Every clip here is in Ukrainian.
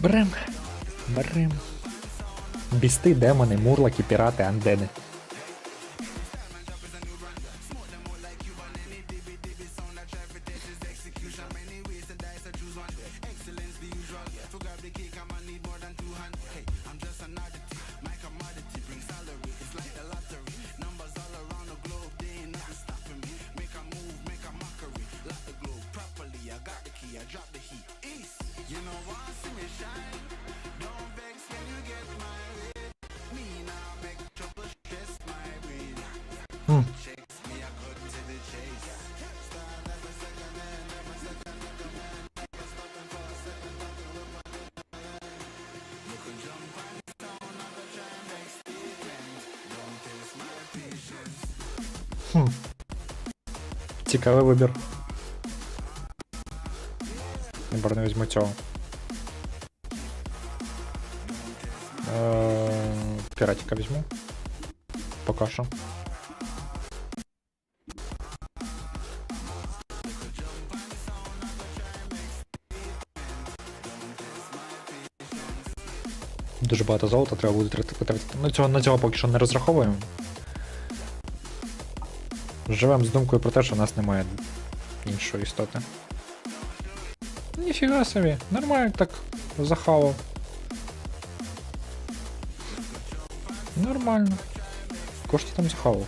Берем. Берем. Бісти, демони, мурлоки, пірати, андени. Хм. Хм. Цікавий вибір. Я не візьму цього. Піратіка візьму. Поки що. Дуже багато золота треба буде тратити- потратити. Ну цього на цього поки що не розраховуємо. Живемо з думкою про те, що в нас немає іншої істоти. Ніфіга собі, нормально так захавав. Нормально. Кого ж ти там захавав?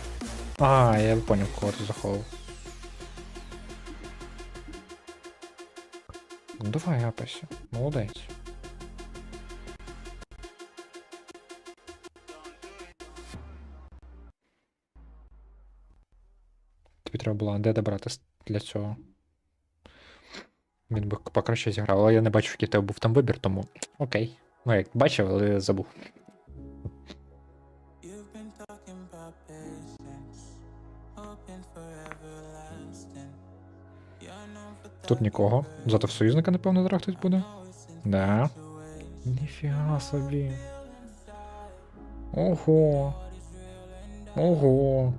А, я поняв, кого ти заховав. Ну давай, апайся. Молодець. Тобі треба було Андеда брати с- для цього. Він би покраще зіграв, але я не бачив, який тебе був там вибір, тому окей. Ну як бачив, але забув. Тут нікого. Зато в союзника, напевно, зараз хтось буде. Да. Ніфіга собі. Ого. Ого.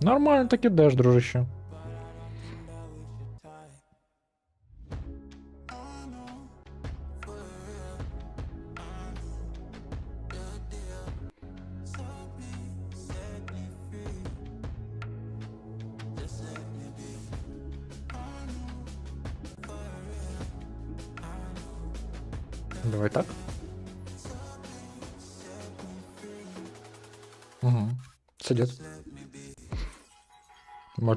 Нормально так ідеш, дружище.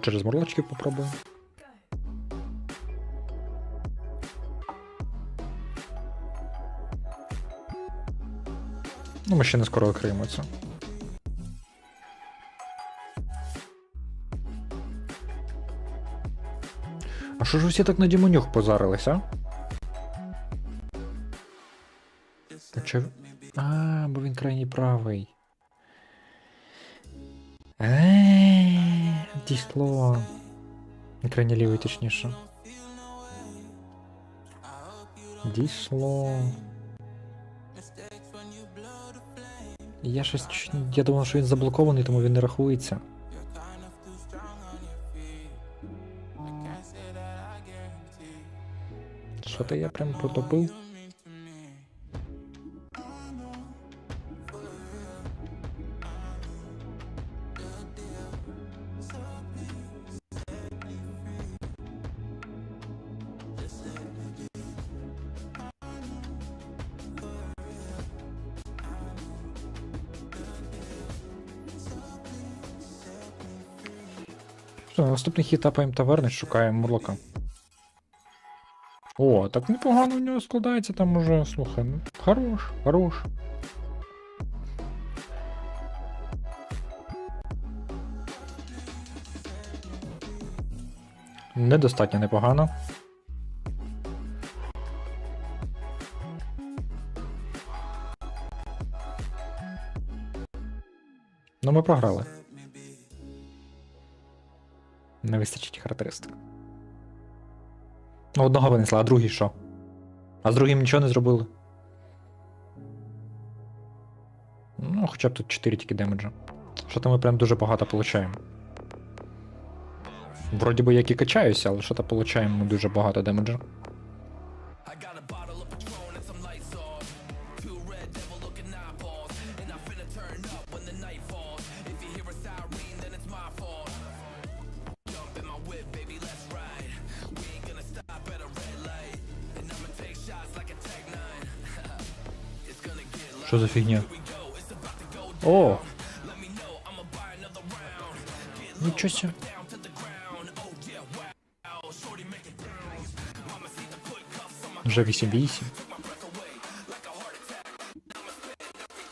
Через мурлочки попробуем. Ну, ми ще не скоро окриємо це. А що ж усі так на Дімонюх позарились, а? Чи... А, бо він крайній правий. Еee, дійшло. Він крайній лівий, точніше. Дійшло. Я щось я думав, що він заблокований, тому він не рахується. Що то я прям потопив? Що, наступний хід тапаємо таверни, шукаємо мурлока. О, так непогано в нього складається там уже, слухай. Ну, хорош, хорош. Недостатньо непогано. Ну, ми програли. Не вистачить характеристик. Ну, одного винесла, а другий що? А з другим нічого не зробили. Ну, хоча б тут 4 тільки демеджа. Що то ми прям дуже багато получаємо. Вроді би як і качаюся, але що то получаємо дуже багато демеджа. Що за фігня? О! Нічого себе. Вже 8-8.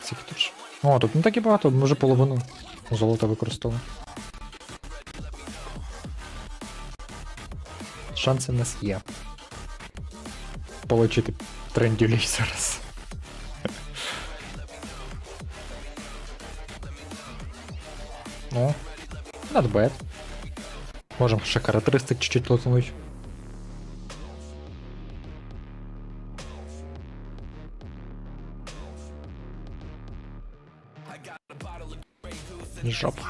Скільки тут ж? О, тут не так і багато, ми вже половину золота використали. Шанси в нас є. Получити трендюлей зараз. Not bad. Можем ще характеристик чуть-чуть лотнуть. Жопа.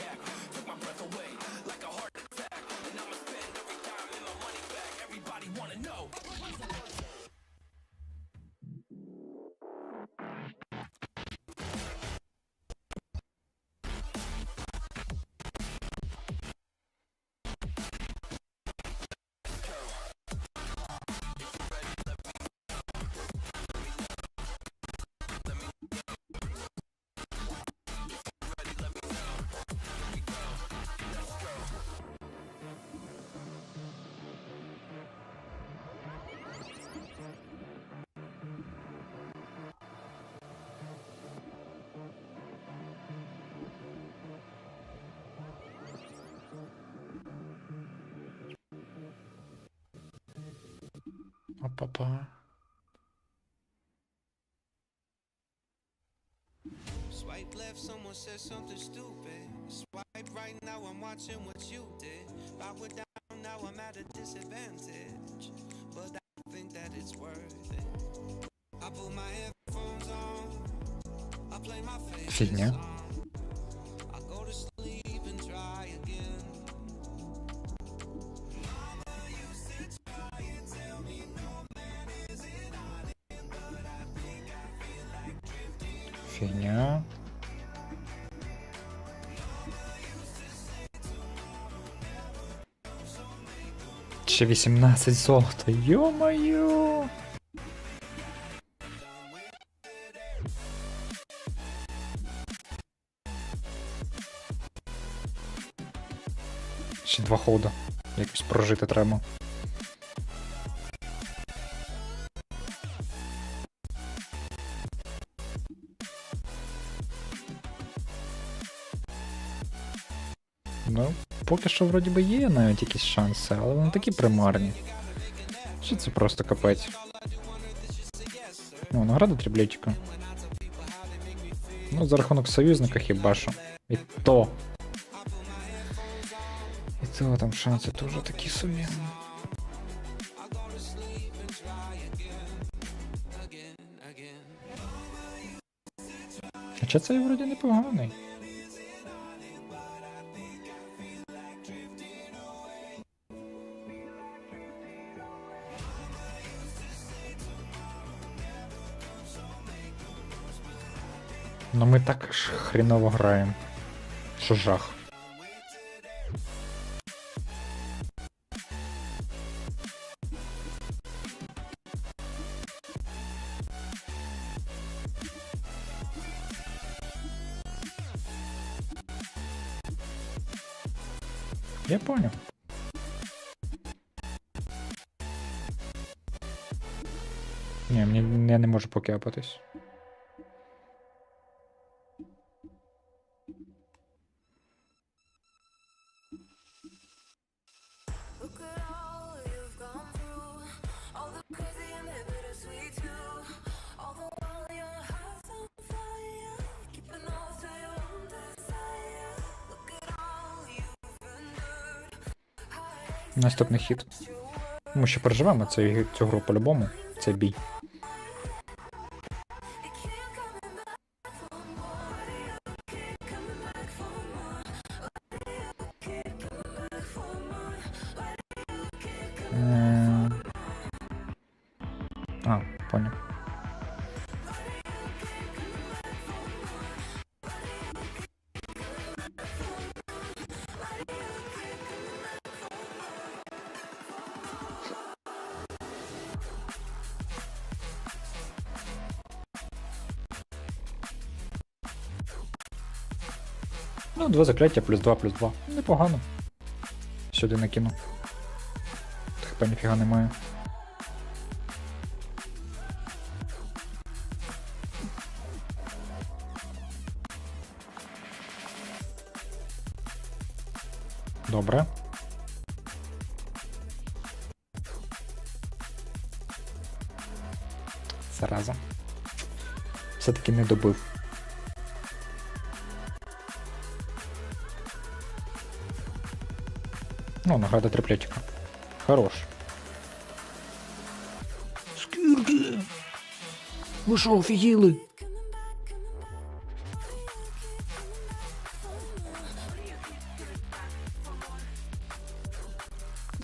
Up, up, up. Swipe left, someone said something stupid. Swipe right now, I'm watching what you did. I would down now, I'm at a disadvantage. But I think that it's worth it. I put my headphones on. I play my favorite Ще 18 золота, йо-моє! Ще два хода. Якось прожити треба. що вроді би є навіть якісь шанси, але вони такі примарні. Чи це просто капець? Ну, награда тріблетика. Ну, за рахунок союзника хіба що. І то. І то там шанси теж такі собі. Хоча це вроді непоганий. Ну ми так ж хріново граємо. Що жах. Я понял. Ні, мені я не можу покепатись. Наступний хід. Ми ще переживемо цю, цю гру по-любому. цей бій. Ну, два закляття плюс два плюс два. Непогано. Сюди накину. ХП ніфіга немає. Добре. Зараза. Все-таки не добив. Ну, награда триплетика. Хорош. Скільки? Ви що, офігіли?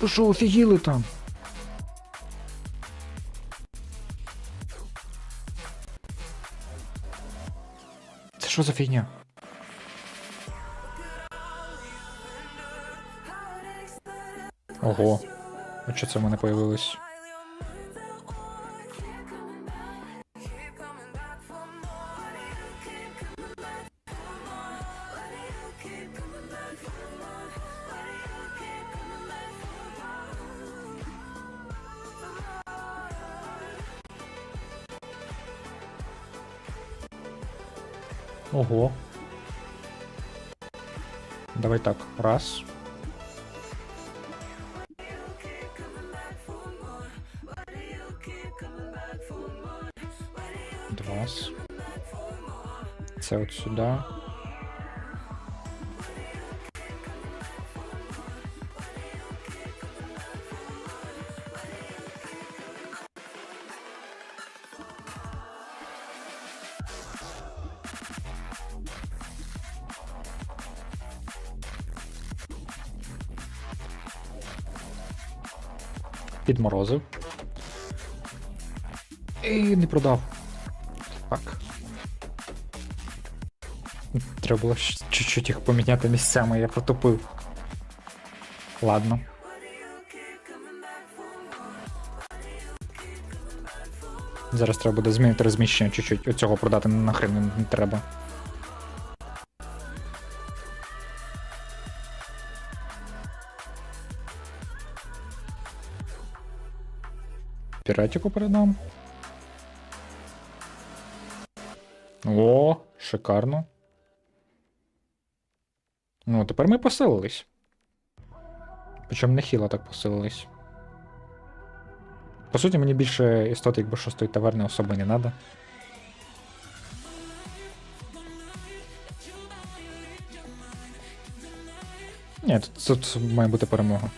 Ви що, офігіли там? Це що за фігня? Ого. А що це в мене появилось? Ого. Давай так. Раз. Це от сюди. Підморозив. І не продав. Треба було чуть-чуть їх поміняти місцями, я протопив. Ладно. Зараз треба буде змінити розміщення чуть-чуть. Оцього продати нахрен не- треба. Піратику передам. О, шикарно. Ну, тепер ми посилились. Причому не хіло так посилились. По суті, мені більше істот, якби шостої таверни особи не треба. Ні, тут, тут має бути перемога.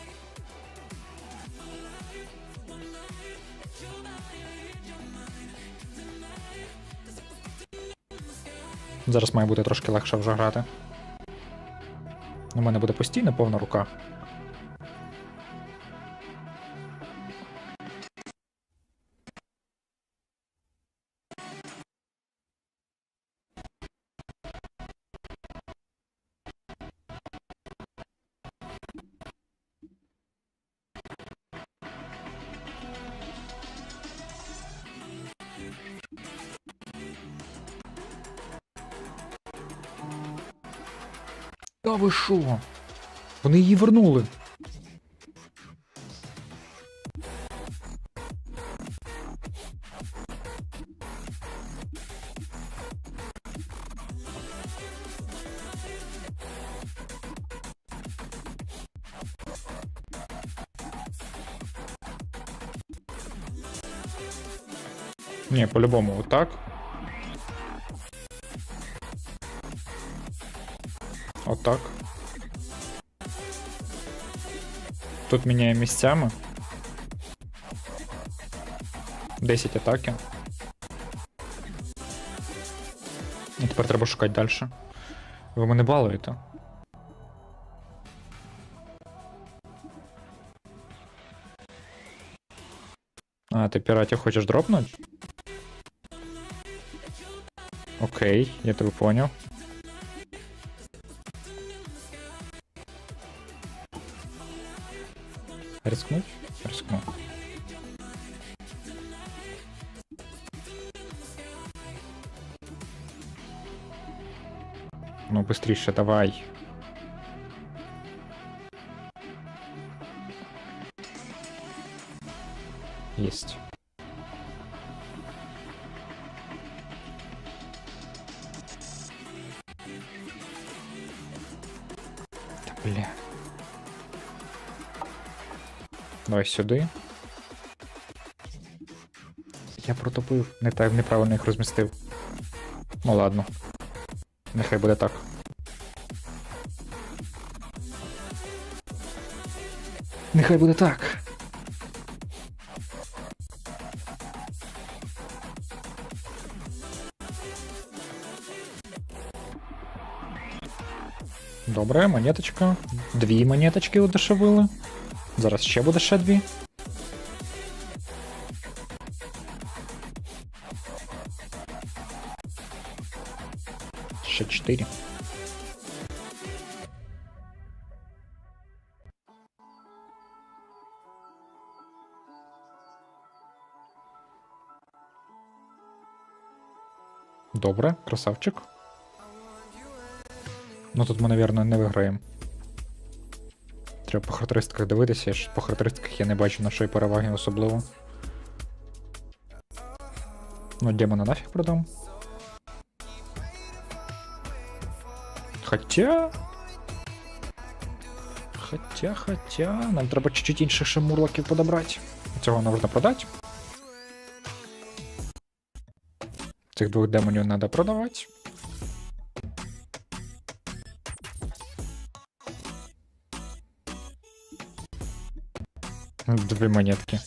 Зараз має бути трошки легше вже грати. У мене буде постійно повна рука. Що? Вони її вернули. Ні, по-любому, отак. Отак. Тут міняє місцями. 10 атаки. І тепер треба шукати далі. Ви мене балуєте. А, ти піратів хочеш дропнуть? Окей, я тебе поняв. Рискнуть? Рискну. Ну, быстріше, давай. Давай сюди. Я протопив. Не так неправильно їх розмістив. Ну ладно. Нехай буде так. Нехай буде так. Добре, монеточка. Дві монеточки удешевили. Зараз ще буде ще дві. Ще чотири. Добре, красавчик. Ну тут ми, напевно, не виграємо. Треба по характеристиках дивитися, ж по характеристиках я не бачу нашої переваги особливо. Ну, демона нафіг продам. Хотя. Хотя, хотя. Нам треба чуть-чуть інших ще подобрати. Цього можна продати. Цих двох демонів треба продавати. Дві монетки.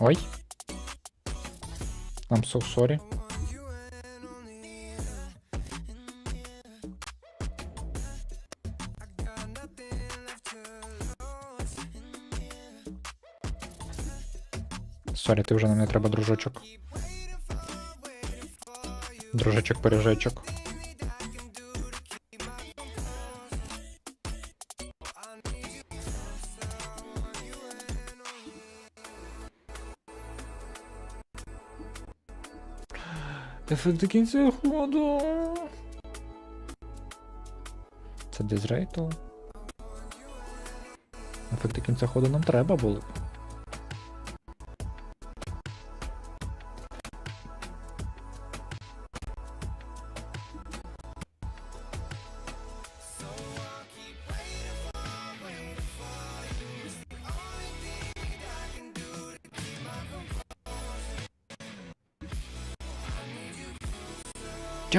Ой. I'm so sorry. Сорі, ти вже нам не треба, дружочок. Дружечок, пиріжечок. Ефект до кінця ходу. Це дизрейтл. Ефект до кінця ходу нам треба було. б.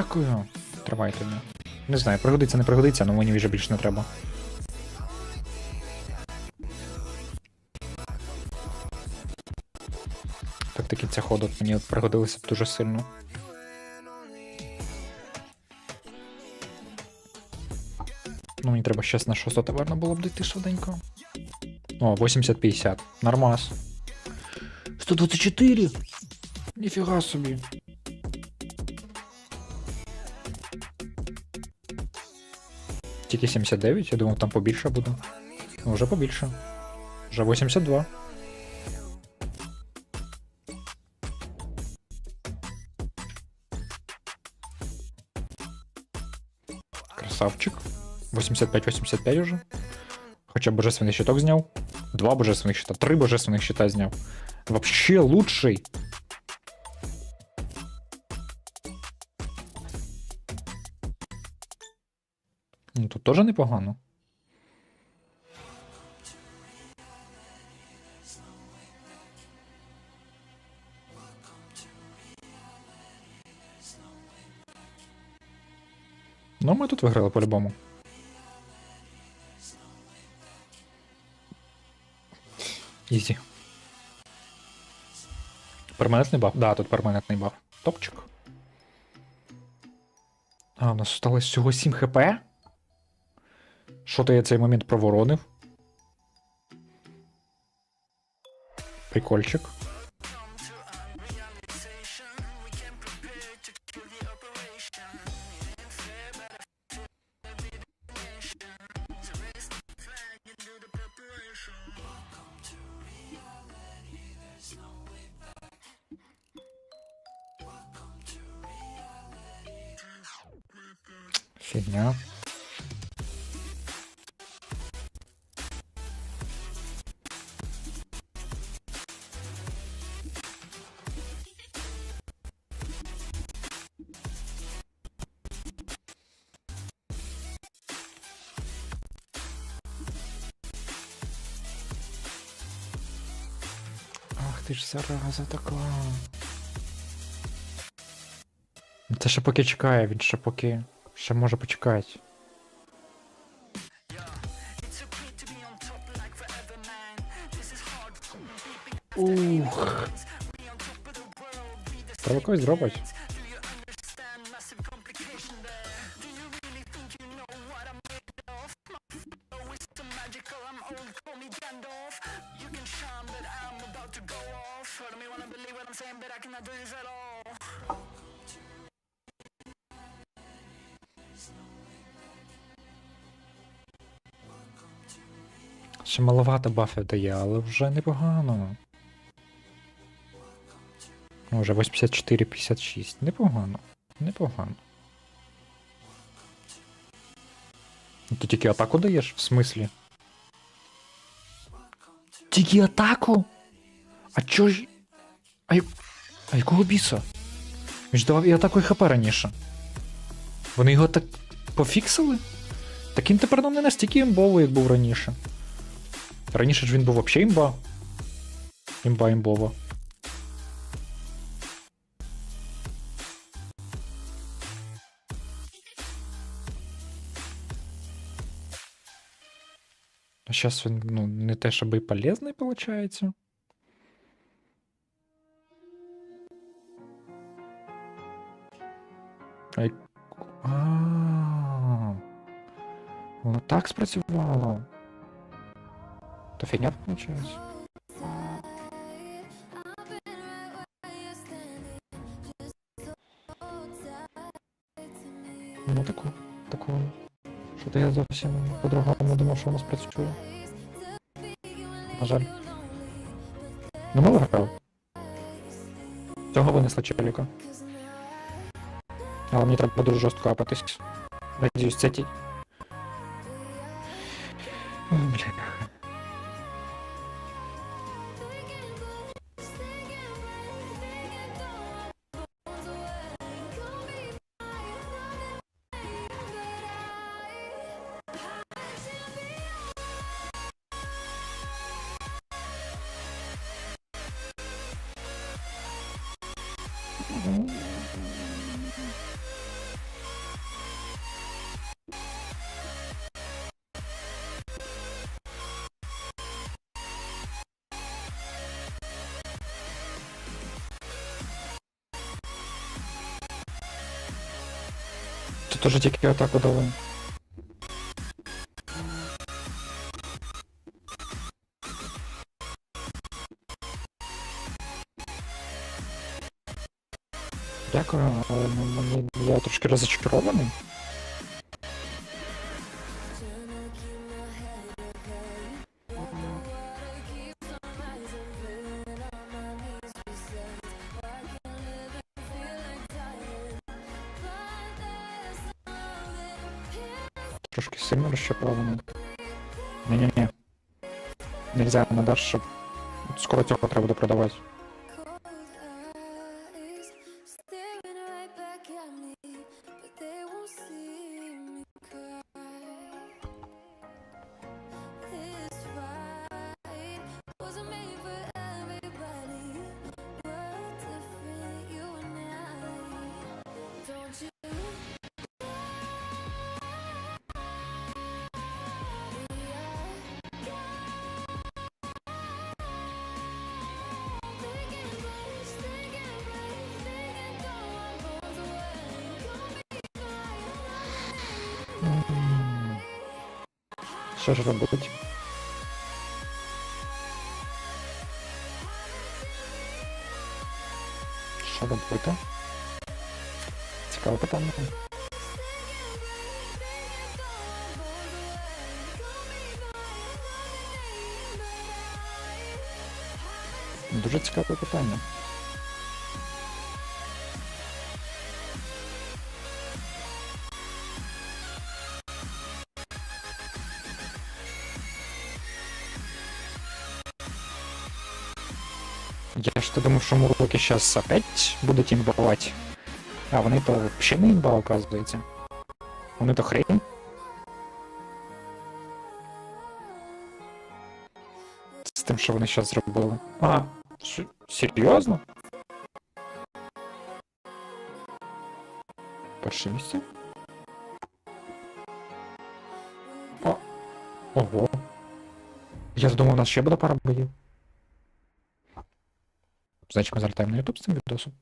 Дякую. Тримай тобі. Не знаю, пригодиться, не пригодиться, але мені вже більше не треба. Так таки ця ходу мені б дуже сильно. Ну, мені треба щас на 600 таверна було б дійти швиденько. О, 80-50. Нормас. 124! Ніфіга собі. Тільки 79, я думав, там побільше буде. Ну, вже побільше. Вже 82. Красавчик. 85-85 уже. Хоча божественний щиток зняв. Два божественних щита, три божественних щита зняв. Вообще лучший. Ну, тут теж непогано. Ну, ми тут виграли по-любому. Ізі. Перманентний баф? Да, тут перманентний баф. Топчик. А, у нас осталось всього 7 хп. Що то я цей момент проворонив? Прикольчик. Фигня. Зараза така. Це ще поки чекає, він ще поки. Ще може почекати. Ух. Треба когось дропать. Маловато бафів дає, але вже непогано. Ну, Вже 84-56. Непогано. Непогано. Ну, Ти тільки атаку даєш? В смислі? Тільки атаку? А чо ж. А, я- а якого біса? Він ж давав і атаку і ХП раніше. Вони його так пофіксили? Так він тепер ну, не настільки імбовий, як був раніше. Раніше ж він був вообще імба. Імба імбова. А зараз він, ну, не те, щоб і полезний, виходить. Ай... А, Воно так спрацювало. То фігня виходить. Ну таку, таку. Що то я зовсім по-другому думав, що воно спрацює. На жаль. Ну ми виграли. Цього винесла челіка. Але мені треба дуже жорстко апатись. Надіюсь, це ті. Бля. Тут уже тільки атаку дали. Дякую, але мені я трошки розочарований. Нельзя, надо, щоб скоро цього треба буде продавати. Що ж робить? Що робити? Цікаве питання. Дуже цікаве питання. Я ж то думав, що мурлоки зараз опять будуть імбувати. А вони то взагалі не імба, оказується. Вони то хрень. З тим, що вони зараз зробили. А, серйозно? Перше місце? О. Ого. Я думав, у нас ще буде пара боїв. Значить, ми залітаємо на YouTube з цим відосом.